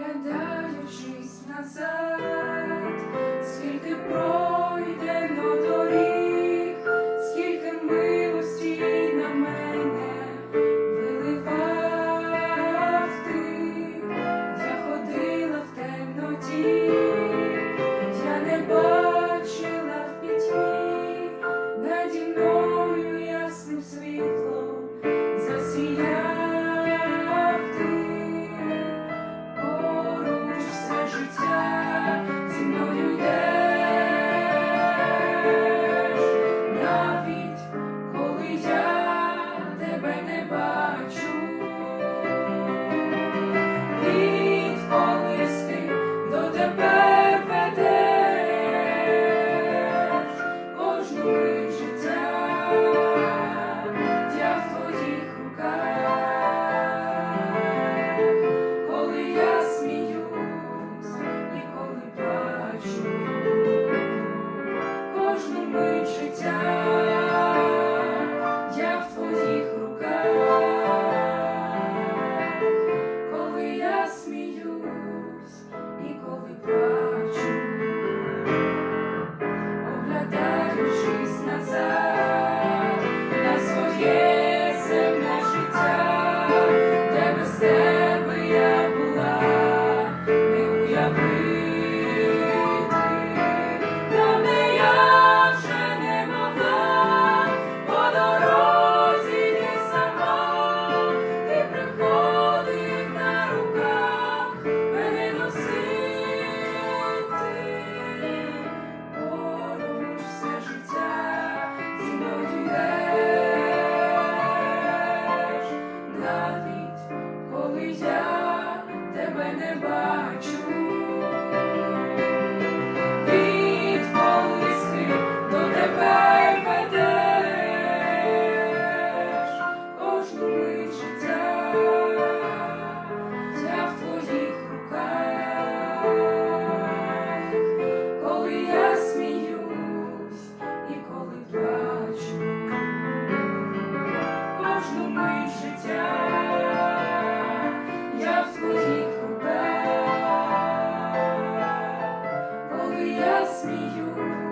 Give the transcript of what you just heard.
оглядаючись назад, скільки пройдено доріг, скільки милості на мене виливав ти, я ходила в темноті, я не бачила в пітьмі, наді мною ясним світ. не бачу. загубив життя, я в своїх руках, коли я смію.